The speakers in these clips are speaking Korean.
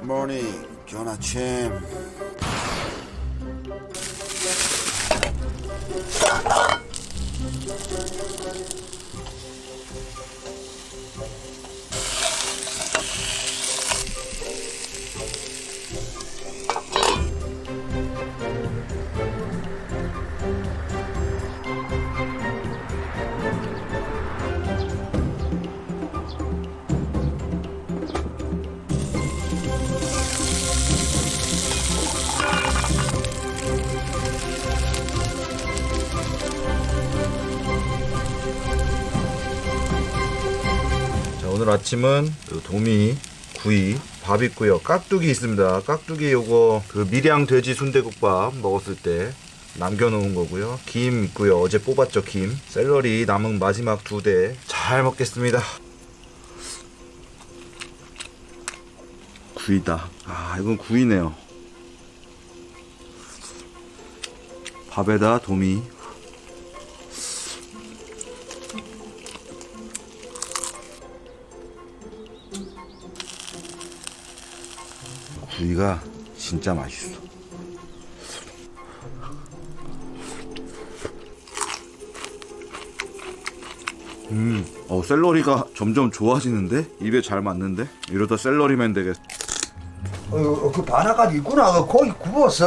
굿모닝 좋은 아침 아침은 요 도미, 구이, 밥 있고요. 깍두기 있습니다. 깍두기 요거 그 밀양 돼지 순대국밥 먹었을 때 남겨놓은 거고요. 김 있고요. 어제 뽑았죠 김. 샐러리 남은 마지막 두 대. 잘 먹겠습니다. 구이다. 아 이건 구이네요. 밥에다 도미. 구이가 진짜 맛있어. 음, 어 샐러리가 점점 좋아지는데? 입에 잘 맞는데? 이러다 샐러리맨 되겠. 어, 그 바나까지 있구나. 그 고기 구웠어.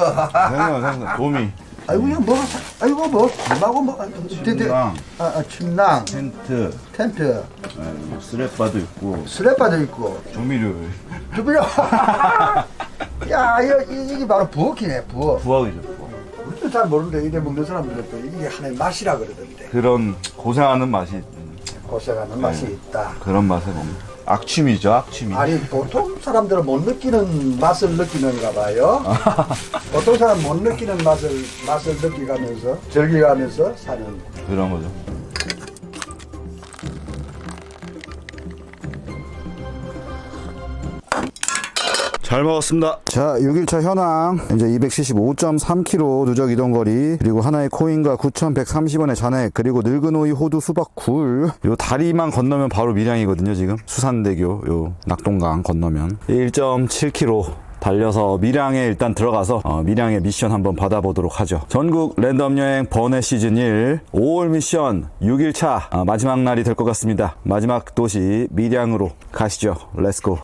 생각 생각 도미 아이고, 이거 뭐, 아이고, 뭐, 뭐, 아, 데- 데- 침낭. 아, 아, 침낭, 텐트, 텐트, 아, 스레바도 있고. 슬래퍼도 있고, 조미료. 두비려. 야, 이- 이게 바로 부엌이네, 부엌. 부엌이죠. 부엌. 우리도 잘 모르는데, 이래 먹는 사람들은 또 이게 하나의 맛이라 그러던데. 그런 고생하는 맛이 음, 고생하는 맛이 있다. 그런 맛에 먹는 악취미죠 악취미. 아니, 보통 사람들은 못 느끼는 맛을 느끼는가 봐요. 보통 사람 못 느끼는 맛을, 맛을 느끼가면서, 즐기가면서 사는. 그런 거죠. 잘 먹었습니다. 자, 6일차 현황. 이제 275.3km 누적 이동 거리, 그리고 하나의 코인과 9,130원의 잔액, 그리고 늙은 오이 호두 수박 굴. 요 다리만 건너면 바로 밀양이거든요, 지금. 수산대교, 요 낙동강 건너면. 1.7km. 달려서 밀양에 일단 들어가서 어, 밀양의 미션 한번 받아보도록 하죠. 전국 랜덤 여행 번외 시즌 1 5월 미션 6일차 아, 마지막 날이 될 것 같습니다. 마지막 도시 밀양으로 가시죠. 렛츠고.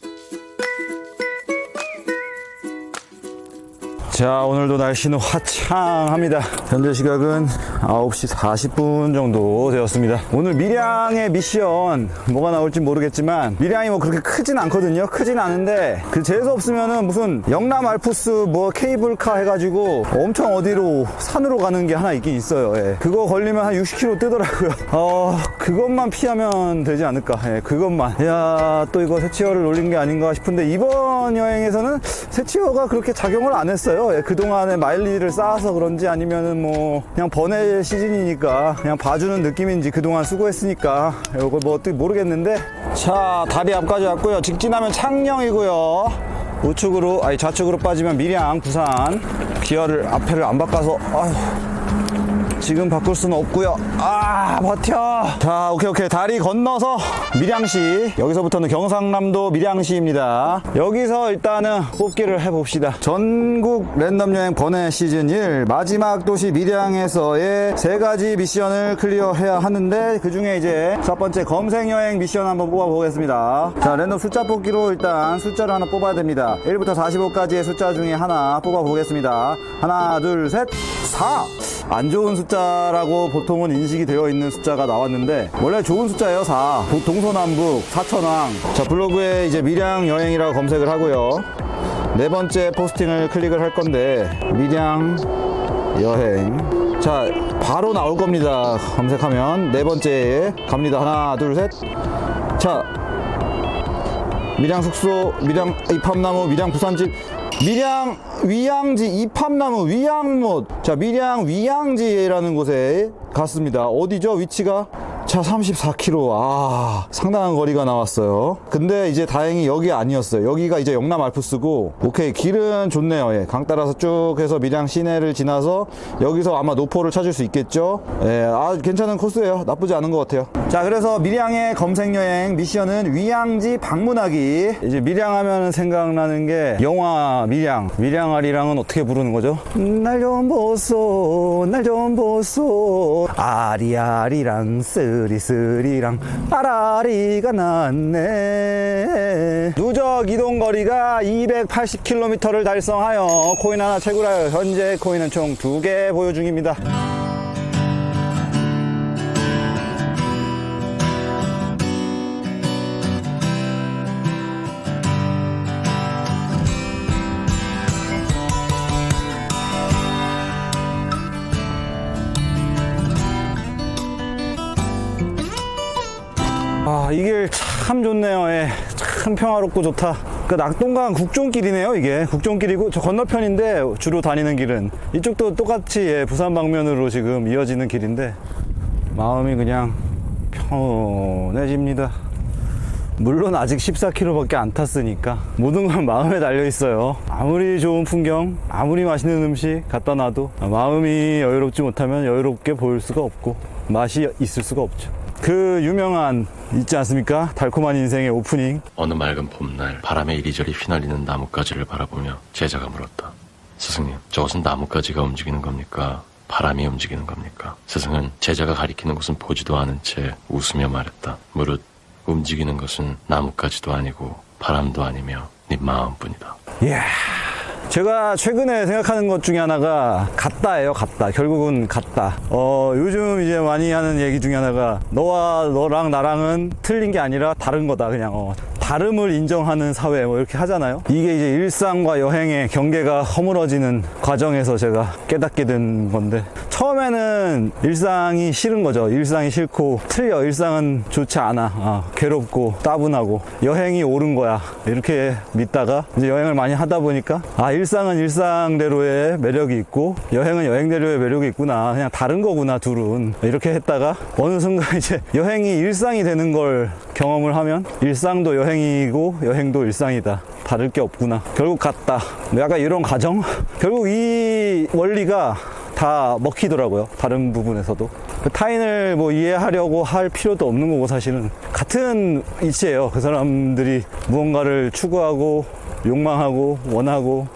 자, 오늘도 날씨는 화창합니다. 현재 시각은 9시 40분 정도 되었습니다. 오늘 밀양의 미션, 뭐가 나올지 모르겠지만, 밀양이 뭐 그렇게 크진 않거든요. 크진 않은데, 그 재수 없으면은 무슨 영남 알프스 뭐 케이블카 해가지고 엄청 어디로 산으로 가는 게 하나 있긴 있어요. 예. 그거 걸리면 한 60km 뜨더라고요. 어, 그것만 피하면 되지 않을까. 예, 그것만. 야, 또 이거 새치어를 올린 게 아닌가 싶은데, 이번 여행에서는 새치어가 그렇게 작용을 안 했어요. 예, 그동안에 마일리지를 쌓아서 그런지 아니면은 뭐 그냥 번외 시즌이니까 그냥 봐주는 느낌인지 그동안 수고했으니까 이거 뭐 어떻게 모르겠는데 자 다리 앞까지 왔고요. 직진하면 창녕이고요. 우측으로 아니 좌측으로 빠지면 밀양 부산 기어를 앞에를 안 바꿔서 아휴 지금 바꿀 수는 없고요. 아 버텨. 자 오케이 오케이 다리 건너서 밀양시 여기서부터는 경상남도 밀양시입니다. 여기서 일단은 뽑기를 해봅시다. 전국 랜덤 여행 번외 시즌 1 마지막 도시 밀양에서의 세 가지 미션을 클리어해야 하는데 그 중에 이제 첫 번째 검색 여행 미션 한번 뽑아보겠습니다. 자 랜덤 숫자 뽑기로 일단 숫자를 하나 뽑아야 됩니다. 1부터 45까지의 숫자 중에 하나 뽑아보겠습니다. 하나 둘 셋 4. 안 좋은 숫자라고 보통은 인식이 되어 있는 숫자가 나왔는데 원래 좋은 숫자예요 4 도- 동서남북 사천왕. 자 블로그에 이제 밀양 여행이라고 검색을 하고요. 네 번째 포스팅을 클릭을 할 건데 밀양 여행. 자 바로 나올 겁니다 검색하면. 네 번째에 갑니다. 하나 둘셋자 밀양 숙소, 밀양 입합나무, 밀양 부산집, 밀양 위양지 입합나무, 위양못. 자, 밀양 위양지라는 곳에 갔습니다. 어디죠? 위치가? 자, 34km. 아, 상당한 거리가 나왔어요. 근데 이제 다행히 여기 아니었어요. 여기가 이제 영남 알프스고, 오케이, 길은 좋네요. 예, 강 따라서 쭉 해서 밀양 시내를 지나서 여기서 아마 노포를 찾을 수 있겠죠. 예, 아, 괜찮은 코스예요. 나쁘지 않은 것 같아요. 자, 그래서 밀양의 검색 여행 미션은 위양지 방문하기. 이제 밀양 하면 생각나는 게 영화 밀양. 밀양 아리랑은 어떻게 부르는 거죠? 날 좀 보소, 날 좀 보소. 아리아리랑 쓰 리쓰리랑 아라리가 났네. 누적 이동 거리가 280km를 달성하여 코인 하나 채굴하여 현재 코인은 총 두 개 보유 중입니다. 아, 이 길 참 좋네요. 예. 참 평화롭고 좋다. 그 낙동강 국종길이네요, 이게. 국종길이고, 저 건너편인데, 주로 다니는 길은. 이쪽도 똑같이, 예, 부산 방면으로 지금 이어지는 길인데, 마음이 그냥 편해집니다. 물론 아직 14km밖에 안 탔으니까 모든 건 마음에 달려 있어요. 아무리 좋은 풍경, 아무리 맛있는 음식 갖다 놔도 마음이 여유롭지 못하면 여유롭게 보일 수가 없고 맛이 있을 수가 없죠. 그 유명한 있지 않습니까? 달콤한 인생의 오프닝. 어느 맑은 봄날 바람에 이리저리 휘날리는 나뭇가지를 바라보며 제자가 물었다. 스승님, 저것은 나뭇가지가 움직이는 겁니까? 바람이 움직이는 겁니까? 스승은 제자가 가리키는 곳은 보지도 않은 채 웃으며 말했다. 무릇 움직이는 것은 나뭇가지도 아니고 바람도 아니며 네 마음뿐이다. 이야. 제가 최근에 생각하는 것 중에 하나가 같다예요, 같다. 결국은 같다. 어, 요즘 이제 많이 하는 얘기 중에 하나가 너와 너랑 나랑은 틀린 게 아니라 다른 거다. 그냥 어, 다름을 인정하는 사회 뭐 이렇게 하잖아요. 이게 이제 일상과 여행의 경계가 허물어지는 과정에서 제가 깨닫게 된 건데 처음에는 일상이 싫은 거죠. 일상이 싫고 틀려. 일상은 좋지 않아. 아, 괴롭고 따분하고 여행이 옳은 거야. 이렇게 믿다가 이제 여행을 많이 하다 보니까 아 일상은 일상대로의 매력이 있고 여행은 여행대로의 매력이 있구나. 그냥 다른 거구나 둘은 이렇게 했다가 어느 순간 이제 여행이 일상이 되는 걸 경험을 하면 일상도 여행이 고 여행도 일상이다. 다를 게 없구나. 결국 같다. 약간 이런 과정? 결국 이 원리가 다 먹히더라고요. 다른 부분에서도. 그 타인을 뭐 이해하려고 할 필요도 없는 거고 사실은 같은 이치예요. 그 사람들이 무언가를 추구하고 욕망하고 원하고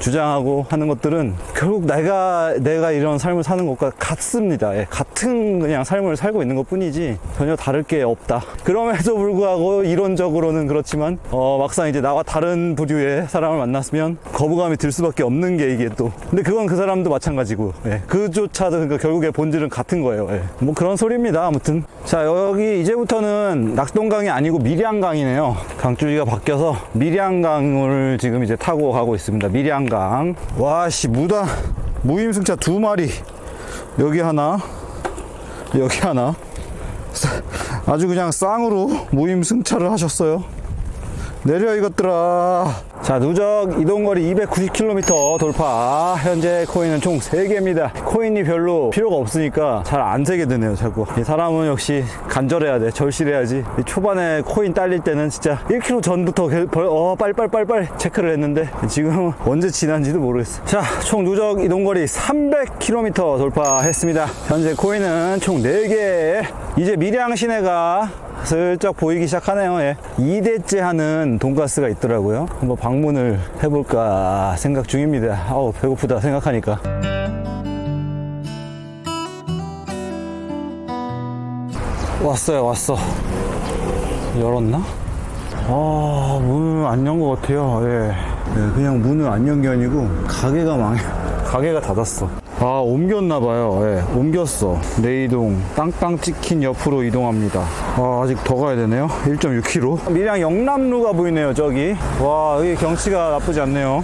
주장하고 하는 것들은 결국 내가 내가 이런 삶을 사는 것과 같습니다. 예, 같은 그냥 삶을 살고 있는 것 뿐이지 전혀 다를 게 없다. 그럼에도 불구하고 이론적으로는 그렇지만 어, 막상 이제 나와 다른 부류의 사람을 만났으면 거부감이 들 수밖에 없는 게 이게 또. 근데 그건 그 사람도 마찬가지고 예, 그조차도 그러니까 결국에 본질은 같은 거예요. 예. 뭐 그런 소리입니다. 아무튼 자 여기 이제부터는 낙동강이 아니고 밀양강이네요. 강줄기가 바뀌어서 밀양강을 지금 이제 타고 가고 있습니다. 밀양 강. 와씨 무다 무임승차 두 마리 여기 하나 여기 하나 싸- 아주 그냥 쌍으로 무임승차를 하셨어요. 내려 이것들아. 자, 누적 이동거리 290km 돌파. 현재 코인은 총 3개입니다. 코인이 별로 필요가 없으니까 잘 안 세게 되네요, 자꾸. 이 사람은 역시 간절해야 돼. 절실해야지. 이 초반에 코인 딸릴 때는 진짜 1km 전부터 어, 빨빨빨빨 체크를 했는데 지금 언제 지난지도 모르겠어. 자, 총 누적 이동거리 300km 돌파했습니다. 현재 코인은 총 4개. 이제 밀양 시내가 슬쩍 보이기 시작하네요. 예. 2대째 하는 돈가스가 있더라고요. 한번 방문을 해볼까 생각 중입니다. 아우, 배고프다 생각하니까. 왔어요, 왔어. 열었나? 아, 문은 안연 것 같아요. 예. 예, 그냥 문은 안연 게 아니고, 가게가 망해. 가게가 닫았어. 아, 옮겼나봐요. 예, 옮겼어. 내이동. 땅땅 찍힌 옆으로 이동합니다. 아, 아직 더 가야 되네요. 1.6km. 밀양 영남루가 보이네요, 저기. 와, 여기 경치가 나쁘지 않네요.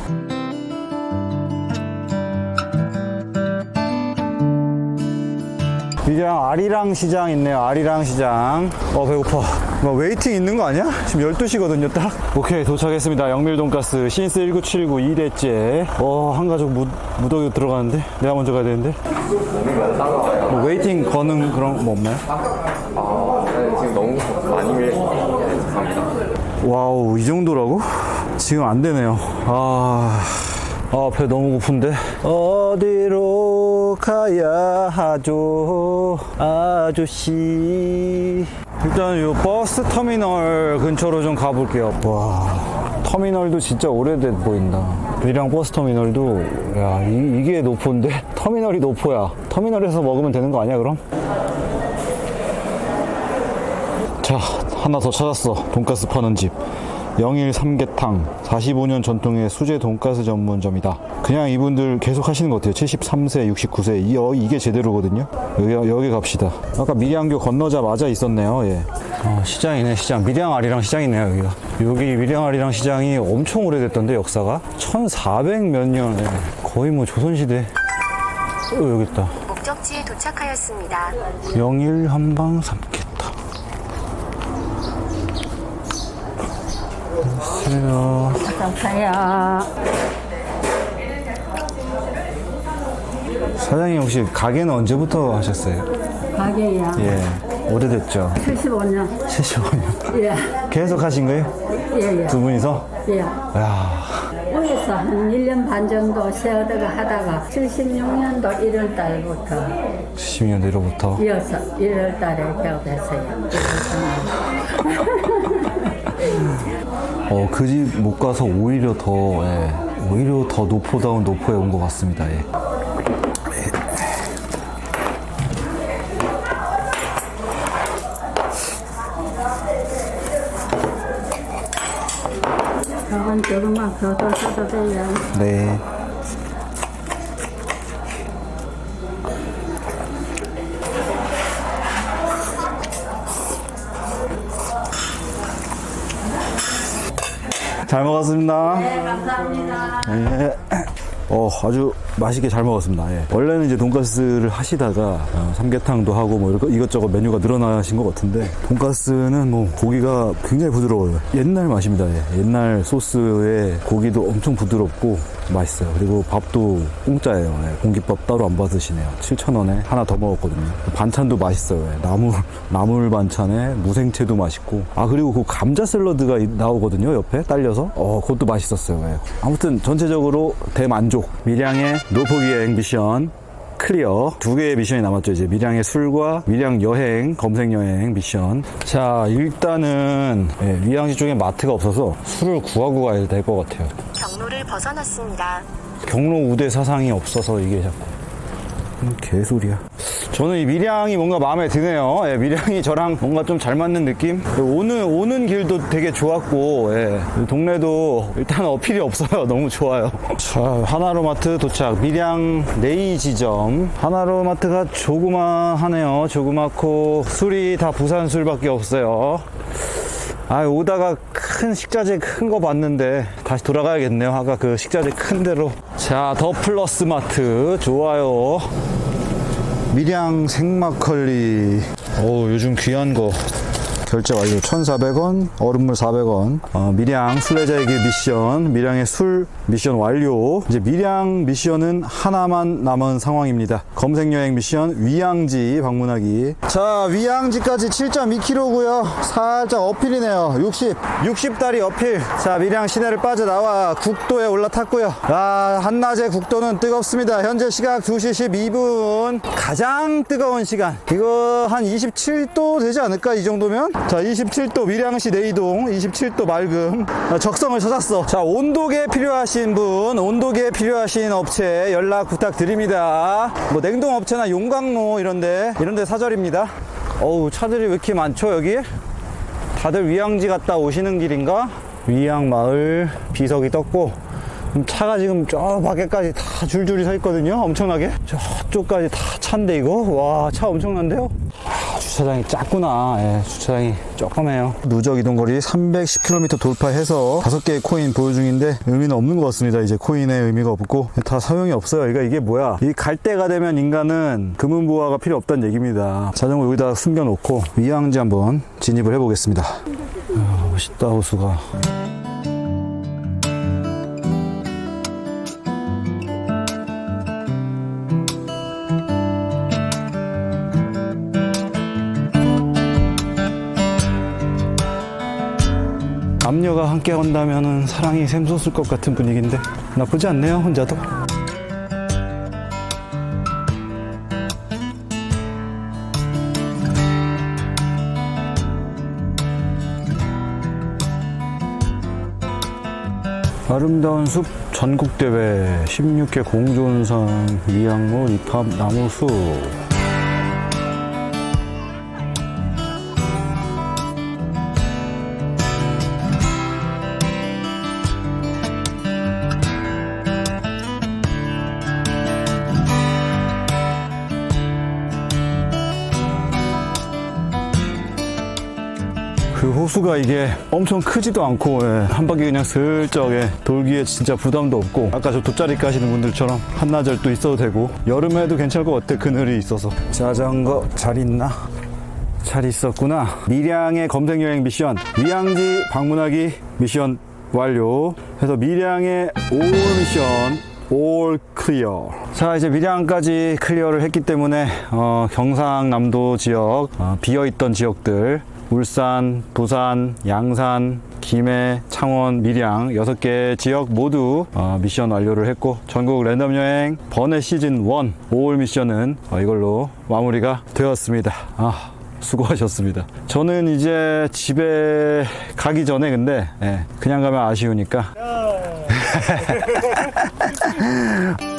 밀양 아리랑 시장 있네요. 아리랑 시장. 어, 배고파. 뭐 웨이팅 있는 거 아니야? 지금 12시거든요, 딱. 오케이, 도착했습니다. 영밀 돈가스 신스 1979 2대째. 어, 한 가족 무, 무더기 들어가는데? 내가 먼저 가야 되는데? 뭐 웨이팅 거는 그런 거 없나요? 아, 네, 지금 너무 많이 밀렸습니다. 와우 이 정도라고? 지금 안 되네요 아, 아, 배 너무 고픈데 어디로 가야 하죠 아저씨 일단 요 버스 터미널 근처로 좀 가볼게요 와 터미널도 진짜 오래돼 보인다 밀양 버스 터미널도 야 이, 이게 노포인데 터미널이 노포야 터미널에서 먹으면 되는 거 아니야 그럼? 자, 하나 더 찾았어. 돈가스 파는 집. 영일 삼계탕. 45년 전통의 수제 돈가스 전문점이다. 그냥 이분들 계속 하시는 것 같아요. 73세, 69세. 이, 어, 이게 제대로거든요. 여기, 여기 갑시다. 아까 미량교 건너자마자 있었네요. 예. 어, 시장이네, 시장. 밀양아리랑 시장이네요, 여기가. 여기 밀양아리랑 시장이 엄청 오래됐던데, 역사가. 1400 몇 년. 예. 거의 뭐 조선시대. 어, 여기 있다. 목적지에 도착하였습니다. 영일 한방 삼계 탕. 안녕하세요. 감사해요. 사장님 혹시 가게는 언제부터 하셨어요? 가게야. 예, 오래됐죠. 75년. 75년. 예. 계속 하신 거예요? 예, 예. 두 분이서? 예. 야, 위에서 한 1년 반 정도 세어다가 하다가 76년도 1월 달부터 70년 내로부터. 이어서 1월 달에 개업했어요. 어, 그 집 못 가서 오히려 더, 예, 오히려 더 노포다운 노포에 온 것 같습니다. 예. 저건 조금만 더 돌려도 돼요. 네. 잘 먹었습니다. 네, 감사합니다. 예. 어, 아주 맛있게 잘 먹었습니다. 예. 원래는 이제 돈가스를 하시다가 어, 삼계탕도 하고 뭐 이것저것 메뉴가 늘어나신 것 같은데 돈가스는 뭐 고기가 굉장히 부드러워요. 옛날 맛입니다. 예. 옛날 소스에 고기도 엄청 부드럽고 맛있어요. 그리고 밥도 공짜예요. 예. 공깃밥 따로 안 받으시네요. 7,000원에 하나 더 먹었거든요. 반찬도 맛있어요. 예. 나물, 나물 반찬에 무생채도 맛있고. 아, 그리고 그 감자 샐러드가 이- 나오거든요. 옆에 딸려서. 어, 그것도 맛있었어요. 예. 아무튼 전체적으로 대만족. 밀양의 노포기행 미션 클리어. 두 개의 미션이 남았죠 이제. 밀양의 술과 밀양 여행 검색 여행 미션. 자 일단은 예, 밀양시 쪽에 마트가 없어서 술을 구하고 가야 될 것 같아요. 경로를 벗어났습니다. 경로 우대 사상이 없어서 이게 자꾸 음, 개소리야. 저는 이 밀양이 뭔가 마음에 드네요. 예, 밀양이 저랑 뭔가 좀 잘 맞는 느낌? 오는, 오는 길도 되게 좋았고, 예, 이 동네도 일단 어필이 없어요. 너무 좋아요. 자, 하나로마트 도착. 밀양 네이 지점. 하나로마트가 조그마하네요. 조그맣고, 술이 다 부산 술밖에 없어요. 아 오다가 큰 식자재 큰 거 봤는데 다시 돌아가야겠네요 아까 그 식자재 큰 대로 자 더 플러스 마트. 좋아요. 밀양 생막걸리. 오 요즘 귀한 거 결제 완료 1,400원 얼음물 400원. 어, 순례자의 길 미션 밀양의 술 미션 완료. 이제 밀양 미션은 하나만 남은 상황입니다. 검색 여행 미션 위양지 방문하기. 자 위양지까지 7.2km고요. 살짝 어필이네요. 60 60다리 어필. 자 밀양 시내를 빠져나와 국도에 올라탔고요. 아 한낮에 국도는 뜨겁습니다. 현재 시각 2시 12분. 가장 뜨거운 시간. 이거 한 27도 되지 않을까? 이 정도면 자 27도 밀양시 내이동 27도 맑음. 아, 적성을 찾았어. 자 온도계 필요하신 분 온도계 필요하신 업체 연락 부탁드립니다. 뭐 냉동업체나 용광로 이런데 이런데 사절입니다. 어우 차들이 왜 이렇게 많죠 여기? 다들 위양지 갔다 오시는 길인가? 위양 마을 비석이 떴고 그럼 차가 지금 저 밖에까지 다 줄줄이 서 있거든요 엄청나게. 저쪽까지 다 차인데 이거? 와 차 엄청난데요? 아, 주차장이 작구나. 예, 주차장이 조그매요. 누적 이동거리 310km 돌파해서 5개의 코인 보유 중인데 의미는 없는 것 같습니다. 이제 코인의 의미가 없고 다 소용이 없어요. 그러니까 이게 뭐야? 이 갈 때가 되면 인간은 금은보화가 필요 없다는 얘기입니다. 자전거 여기다 숨겨놓고 위양지 한번 진입을 해보겠습니다. 아, 멋있다 호수가 남녀가 함께 한다면 사랑이 샘솟을 것 같은 분위기인데 나쁘지 않네요 혼자도. 아름다운 숲 전국대회 16회 공존상 미양모 입합 나무숲 호수가 이게 엄청 크지도 않고 예, 한 바퀴 그냥 슬쩍 예, 돌기에 진짜 부담도 없고 아까 저 돗자리 까시는 분들처럼 한나절 또 있어도 되고 여름에도 괜찮을 것 같아 그늘이 있어서. 자전거 잘 있나? 잘 있었구나. 밀양의 검색 여행 미션. 위양지 방문하기 미션 완료. 해서 밀양의 올 미션 올 클리어. 자 이제 밀양까지 클리어를 했기 때문에 어, 경상남도 지역 어, 비어있던 지역들 울산, 부산, 양산, 김해, 창원, 밀양 6개 지역 모두 어, 미션 완료를 했고 전국 랜덤 여행 번외 시즌 1 5월 미션은 어, 이걸로 마무리가 되었습니다. 아, 수고하셨습니다. 저는 이제 집에 가기 전에 근데 예, 그냥 가면 아쉬우니까